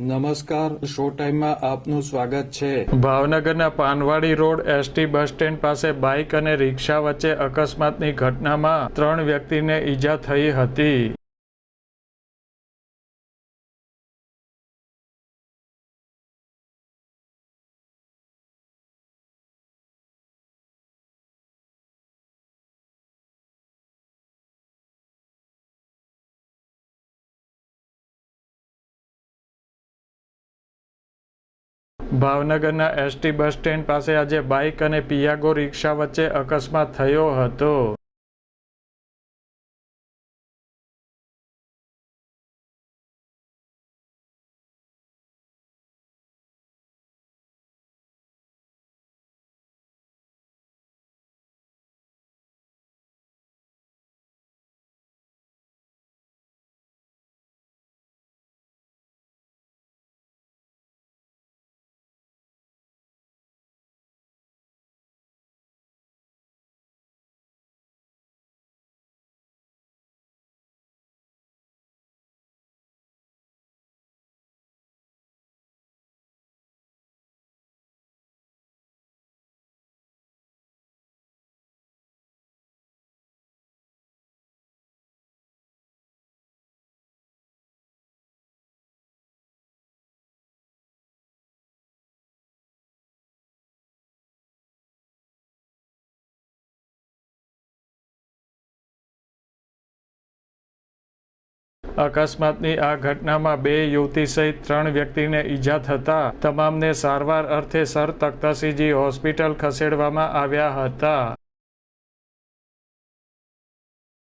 નમસ્કાર, શો ટાઈમમાં આપનું સ્વાગત છે. ભાવનગરના Panwadi road ST bus stand પાસે બાઇક અને રિક્ષા વચ્ચે અકસ્માતની ઘટનામાં ત્રણ વ્યક્તિને ઈજા થઈ હતી. ભાવનગરના એસટી બસ સ્ટેન્ડ પાસે આજે બાઇક અને પિયાગો રિક્ષા વચ્ચે અકસ્માત થયો હતો. અકસ્માતની આ ઘટનામાં બે યુવતી સહિત ત્રણ વ્યક્તિને ઈજા થતા તમામને સારવાર અર્થે સર તખ્તસિંહજી હોસ્પિટલ ખસેડવામાં આવ્યા હતા.